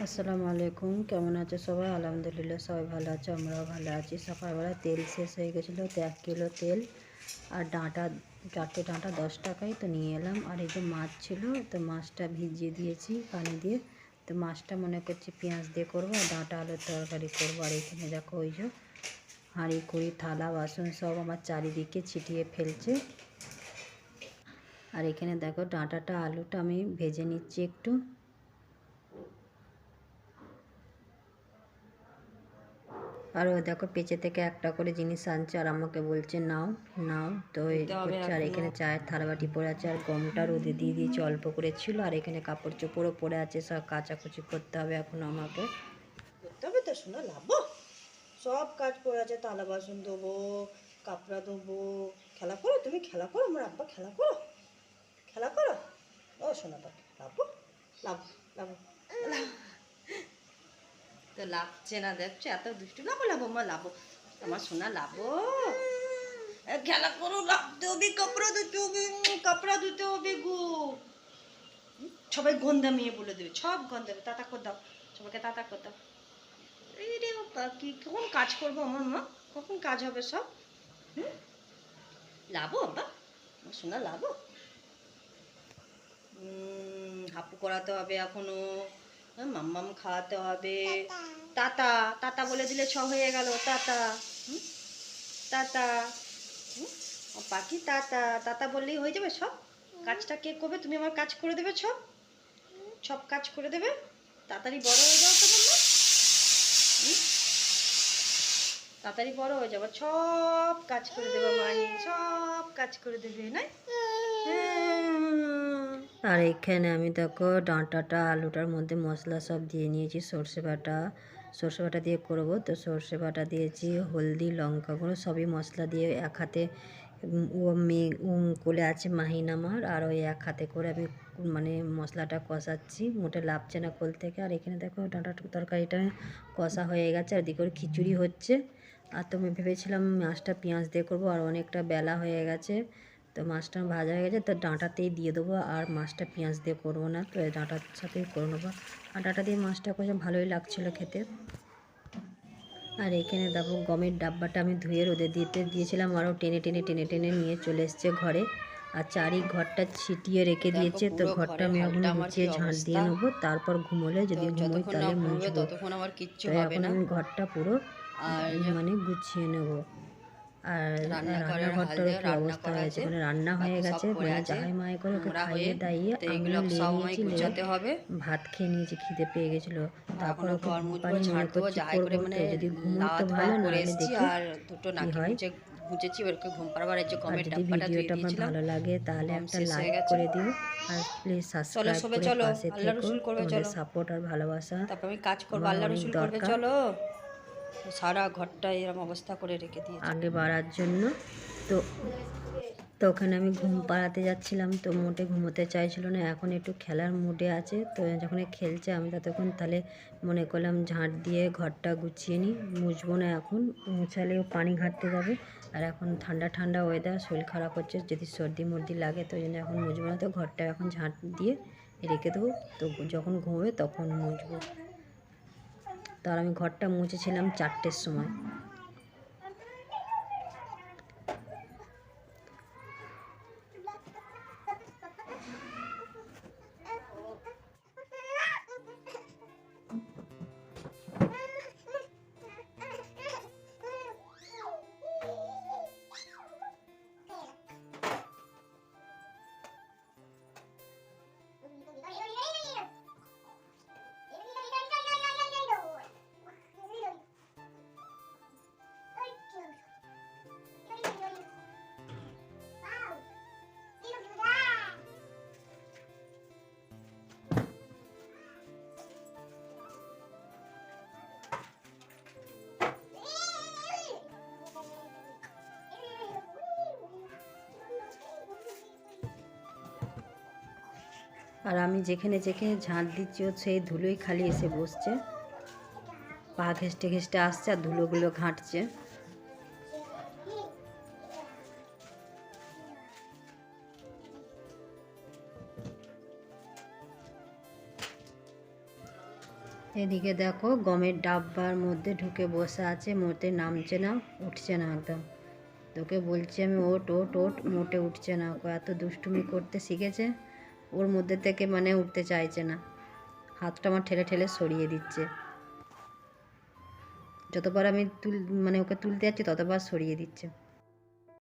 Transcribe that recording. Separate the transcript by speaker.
Speaker 1: আসসালামু আলাইকুম। কেমন আছো সবাই? আলহামদুলিল্লাহ সবাই ভালো আছো, আমরাও ভালো আছি। সকালবেলা তেল শেষ হয়ে গেছিল, তো এক কিলো তেল আর ডাঁটা, চারটে ডাঁটা দশ টাকায় তো নিয়ে এলাম। আর এই যে মাছ ছিল, তো মাছটা ভিজিয়ে দিয়েছি পানি দিয়ে। তো মাছটা মনে করছি পেঁয়াজ দিয়ে করব আর ডাঁটা আলুর তরকারি করব। আর এখানে দেখো ওই যে হাঁড়ি, কুড়ি, থালা, বাসন সব আমার চারিদিকে ছিটিয়ে ফেলছে। আর এখানে দেখো ডাঁটাটা, আলুটা আমি ভেজে নিচ্ছি একটু। আর ও দেখো পেঁচে থেকে একটা করে জিনিস আনছে আর আমাকে বলছে নাও নাও। তো করছে আর এখানে চায়ের থালাবাটি পড়ে আছে আর গমটা রোদে দিয়ে দিয়েছে অল্প করে ছিল। আর এখানে কাপড় চোপড়ও পড়ে আছে সব কাচাকুচি করতে হবে এখন আমাকে।
Speaker 2: করতে হবে তো শোনা লাভ সব কাজ পড়ে আছে থালা বাসন দেবো কাপড়া দেবো খেলা করো তুমি খেলা করো আমার আব্বা খেলা করো। খেলা করো। ও শোনা পাখি লাভ লাভ লাভ লাভ তো লাভছে না দেখছ এত দুষ্টু লাভো লাভো মা লাভো আমার সোনা লাভো খেলা করো লাভতে হবে কাপড়া ধুতে হবে কাপড়া ধুতে হবে গো। সবাই গন্ধা মেয়ে বলে দেবে, সব গন্ধা তাতা কর দাও, সবাইকে তাতা কর দাও। এই রে কি, কখন কাজ করব আমার, মা? কখন কাজ হবে সব? হুম? লাভো বাবা আমার শোনা লাভো হাপু করাতে হবে এখনও। মাম্মাম খাওয়াতে হবে। তাতা তাতা বলে দিলে ছ হয়ে গেল, তাতা? তাতা। পাখি তাতা। তাতা বললেই হয়ে যাবে সব? কাজটা কে করবে? তুমি আমার কাজ করে দেবে সব? সব কাজ করে দেবে? তাড়াতাড়ি বড় হয়ে যাও তো মাম্মা? তাড়াতাড়ি বড় হয়ে যাব সব কাজ করে দেবে মাই, সব কাজ করে দেবে না
Speaker 1: আর এখানে আমি দেখো ডাঁটাটা, আলুটার মধ্যে মশলা সব দিয়ে নিয়েছি, সর্ষে বাটা। সর্ষে বাটা দিয়ে করব তো সর্ষে বাটা দিয়েছি, হলদি, লঙ্কা গুঁড়ো সবই মশলা দিয়ে এক হাতে ও মেয়ে কোলে আছে মাহিন আমার, আর ওই এক হাতে করে আমি মানে মশলাটা কষাচ্ছি মোটে লাভছে না কোল থেকে। আর এখানে দেখো ডাঁটা তরকারিটা কষা হয়ে গেছে, আর দিকে খিচুড়ি হচ্ছে। আর তো আমি ভেবেছিলাম মাছটা পেঁয়াজ দিয়ে করব, আর অনেকটা বেলা হয়ে গেছে। তো মাছটা ভাজা হয়ে গেছে তো ডাঁটাতেই দিয়ে দেবো আর মাছটা পেঁয়াজ দিয়ে করব না তো ডাঁটার সাথেই করে নেব। আর ডাঁটা দিয়ে মাছটা করছে ভালোই লাগছিল খেতে। আর এখানে দেখো গমের ডাব্বাটা আমি ধুয়ে রোদে দিতে দিয়েছিলাম আরও টেনে টেনে টেনে টেনে নিয়ে চলে এসছে ঘরে। আর চারি ঘরটা ছিটিয়ে রেখে দিয়েছে তো ঘরটা আমি এখন গুছিয়ে ঝাঁট দিয়ে নেব তারপর ঘুমোলে যদি ঘুমোই তাহলে মুছবো। এখন আমি ঘরটা পুরো
Speaker 2: আর
Speaker 1: মানে গুছিয়ে নেব। আর
Speaker 2: হাল
Speaker 1: কি অবস্থা? হয়েছে মানে রান্না হয়ে গেছে মানে যাহাই মায়ে করে ওকে খাইয়ে দাইয়ে
Speaker 2: গুছাতে হবে।
Speaker 1: ভাত খেয়ে নিয়েছি খিদে পেয়ে গেছিল। তারপর ওকে পাড়িয়ে মনে করছি
Speaker 2: যাই করে
Speaker 1: করব
Speaker 2: মানে
Speaker 1: যদি ঘুমোই তো ভালো নাহলে
Speaker 2: এসেছি
Speaker 1: দেখি
Speaker 2: আর দুটো নাকি
Speaker 1: হয়।
Speaker 2: মুছেছি ওরকে ঘুম পাড়াবার যে
Speaker 1: যদি
Speaker 2: ডাব্বাটা
Speaker 1: আমার
Speaker 2: দিয়েছিলাম।
Speaker 1: ভালো লাগে তাহলে একটা লাইক করে দিও। আর প্লিজ সাবস্ক্রাইব করে
Speaker 2: চলো,
Speaker 1: পাশে থেকো।
Speaker 2: করবে,
Speaker 1: তোমাদের
Speaker 2: চলো।
Speaker 1: সাপোর্ট আর ভালোবাসা
Speaker 2: তারপর আমি কাজ করব
Speaker 1: আমার
Speaker 2: আল্লাহ
Speaker 1: অনেক
Speaker 2: রসুল করবে
Speaker 1: দরকার।
Speaker 2: চলো। সারা ঘরটা এরকম অবস্থা করে রেখে দিয়েছি।
Speaker 1: আগে বাড়ার জন্য। তো তো ওখানে আমি ঘুম পাড়াতে যাচ্ছিলাম, তো মোটে ঘুমোতে চাইছিল না, এখন একটু খেলার মুডে আছে। তো যখন খেলছে, আমি ততক্ষণ তাহলে মনে করলাম ঝাঁট দিয়ে ঘরটা গুছিয়ে নিই, মুছবো না এখন মুছালেও পানি ঘাটতে যাবে। আর এখন ঠান্ডা ঠান্ডা ওয়েদার শরীর খারাপ হচ্ছে, যদি সর্দি মর্দি লাগে, তো জন্য এখন মুছবো না। তো ঘরটা এখন ঝাঁট দিয়ে রেখে দেবো, তো যখন ঘুমোবে তখন মুছবো। তার আমি ঘরটা মুছেছিলাম চারটের সময়। আর আমি যেখানে যেখানে ঝাঁট দিচ্ছি সেই ধুলোই খালি এসে বসছে। পা ঘেঁষটে ঘেঁষটে আসছে আর ধুলোগুলো ঘাঁটছে। এদিকে দেখো গমের ডাব্বার মধ্যে ঢুকে বসে আছে মোটে নামছে না, উঠছে না একদম। তোকে বলছি আমি ওট ওট ওট, মোটে উঠছে না। এত দুষ্টুমি করতে শিখেছে। ওর মধ্যে থেকে মানে উঠতে চাইছে না। হাতটা আমার ঠেলে ঠেলে সরিয়ে দিচ্ছে। যতবার আমি তুল মানে ওকে তুলতে যাচ্ছি, ততবার সরিয়ে দিচ্ছে।